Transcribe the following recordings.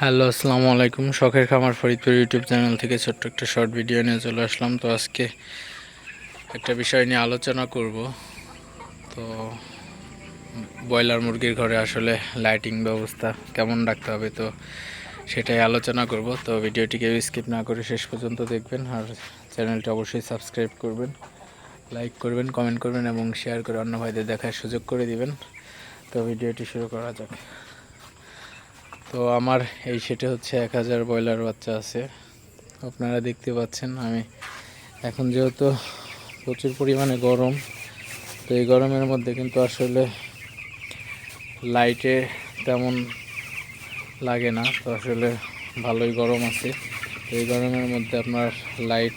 Hello, আসসালামু আলাইকুম। শখের খামার ফরিদপুর ইউটিউব চ্যানেল থেকে ছোট্ট একটা শর্ট ভিডিও নিয়ে চলে আসলাম। তো আজকে একটা বিষয় নিয়ে আলোচনা করব। তো ব্রয়লার মুরগির ঘরে আসলে লাইটিং ব্যবস্থা কেমন রাখতে হবে, তো সেটাই আলোচনা করব। তো ভিডিওটিকে স্কিপ না করে শেষ পর্যন্ত দেখবেন আর চ্যানেলটা অবশ্যই সাবস্ক্রাইব করবেন লাইক করবেন কমেন্ট করবেন এবং শেয়ার করে অন্য ভাইদের দেখার সুযোগ করে দিবেন। তো ভিডিওটি শুরু করা যাক। তো আমার এই সেটে হচ্ছে এক হাজার ব্রয়লার বাচ্চা আছে। আপনারা দেখতে পাচ্ছেন, আমি এখন যেহেতু প্রচুর পরিমাণে গরম, তো এই গরমের মধ্যে কিন্তু আসলে লাইটে তেমন লাগে না, তো আসলে ভালোই গরম আছে। তো এই গরমের মধ্যে আপনার লাইট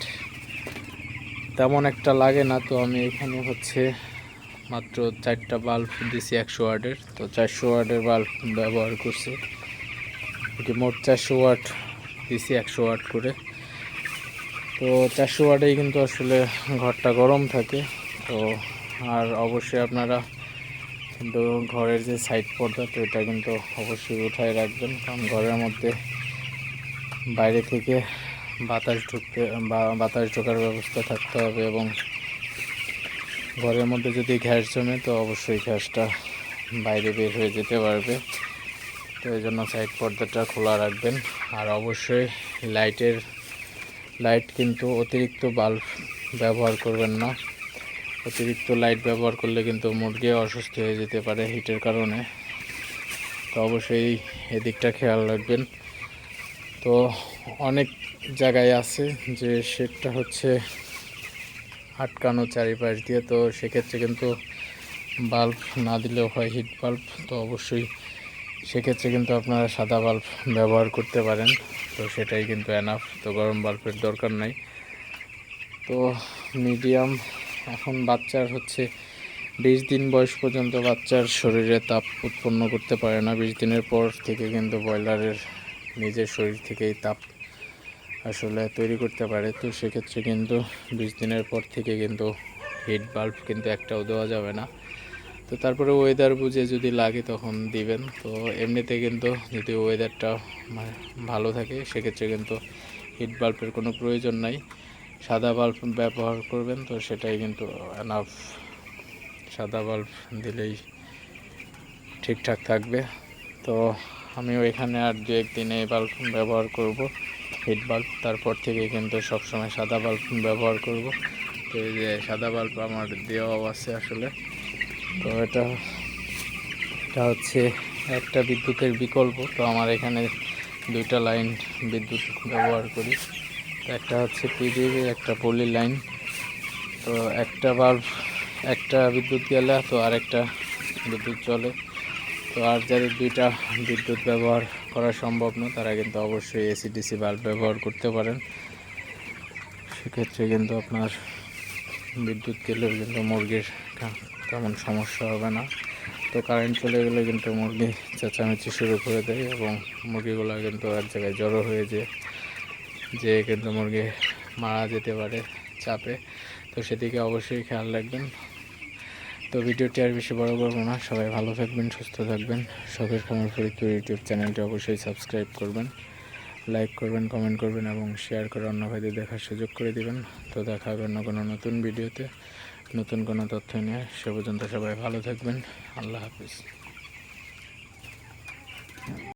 তেমন একটা লাগে না, তো আমি এখানে হচ্ছে মাত্র চারটা বাল্ব দিছি একশো ওয়ার্ডের, তো চারশো ওয়ার্ডের বাল্ব ব্যবহার করছি। এটি মোট চারশো ওয়াট দিছি, একশো ওয়াট করে। তো চারশো ওয়াটেই কিন্তু আসলে ঘরটা গরম থাকে। তো আর অবশ্যই আপনারা কিন্তু ঘরের যে সাইড পর্দা, তো এটা কিন্তু অবশ্যই উঠায় রাখবেন। কারণ ঘরের মধ্যে বাইরে থেকে বাতাস ঢুকতে, বা বাতাস ঢোকার ব্যবস্থা থাকতে হবে এবং ঘরের মধ্যে যদি ঘ্যাস জমে, তো অবশ্যই ঘ্যাসটা বাইরে বের হয়ে যেতে পারবে। তো এই জন্য সাইড পর্দাটা খোলা রাখবেন। আর অবশ্যই লাইটের লাইট কিন্তু অতিরিক্ত বাল্ব ব্যবহার করবেন না। অতিরিক্ত লাইট ব্যবহার করলে কিন্তু মুরগি অসুস্থ হয়ে যেতে পারে হিটের কারণে। তো অবশ্যই এদিকটা খেয়াল রাখবেন। তো অনেক জায়গায় আছে যে শেডটা হচ্ছে আটকানো চারিপাশ দিয়ে। তো সেক্ষেত্রে কিন্তু বাল্ব না দিলেও হয় হিট বাল্ব তো অবশ্যই সেক্ষেত্রে কিন্তু আপনারা সাদা বাল্ব ব্যবহার করতে পারেন। তো সেটাই কিন্তু এনাফ তো গরম বাল্বের দরকার নাই। তো মিডিয়াম এখন বাচ্চার হচ্ছে বিশ দিন বয়স পর্যন্ত বাচ্চার শরীরে তাপ উৎপন্ন করতে পারে না। বিশ দিনের পর থেকে কিন্তু ব্রয়লারের নিজের শরীর থেকেই তাপ আসলে তৈরি করতে পারে। তো সেক্ষেত্রে কিন্তু বিশ দিনের পর থেকে কিন্তু হিট বাল্ব কিন্তু একটাও দেওয়া যাবে না। তো তারপরে ওয়েদার বুঝে যদি লাগে তখন দিবেন। তো এমনিতে কিন্তু যদি ওয়েদারটা মানে ভালো থাকে, সেক্ষেত্রে কিন্তু হিট বাল্বের কোনো প্রয়োজন নাই। সাদা বাল্ব ব্যবহার করবেন, তো সেটাই কিন্তু এনাফ সাদা বাল্ব দিলেই ঠিকঠাক থাকবে। তো আমি এখানে আর দু একদিনে এই বাল্ব ব্যবহার করব হিট বাল্ব তারপর থেকে কিন্তু সবসময় সাদা বাল্ব ব্যবহার করব। তো এই যে সাদা বাল্ব আমার দেওয়াও আছে আসলে। তো এটা এটা হচ্ছে একটা বিদ্যুতের বিকল্প। তো আমার এখানে দুইটা লাইন বিদ্যুৎ ব্যবহার করি। একটা হচ্ছে পিডিবি একটা পলি লাইন। তো একটা বাল্ব, একটা বিদ্যুৎ গেলে, তো আরেকটা বিদ্যুৎ চলে। তো আর যাদের দুইটা বিদ্যুৎ ব্যবহার করা সম্ভব না, তারা কিন্তু অবশ্যই এসিডিসি বাল্ব ব্যবহার করতে পারেন। সেক্ষেত্রে কিন্তু আপনার বিদ্যুৎ গেলেও কিন্তু মুরগির তেমন সমস্যা হবে না। তো কারেন্ট চলে গেলে কিন্তু মুরগি চেঁচামেচি শুরু করে দেয় এবং মুরগিগুলো কিন্তু এক জায়গায় জড়ো হয়ে যায় যে কিন্তু মুরগি মারা যেতে পারে চাপে। তো সেদিকে অবশ্যই খেয়াল রাখবেন। তো ভিডিওটি আর বেশি বড় করব না। সবাই ভালো থাকবেন, সুস্থ থাকবেন। শখের খামার ফরিদপুর ইউটিউব চ্যানেলটি অবশ্যই সাবস্ক্রাইব করবেন। লাইক করবেন কমেন্ট করবেন এবং শেয়ার করে অন্য ভাইদের দেখার সুযোগ করে দিবেন। তো দেখা হবে অন্য কোনো নতুন ভিডিওতে। নতুন কোনো তথ্য নিয়ে সে পর্যন্ত সবাই ভালো থাকবেন। আল্লাহ হাফিজ।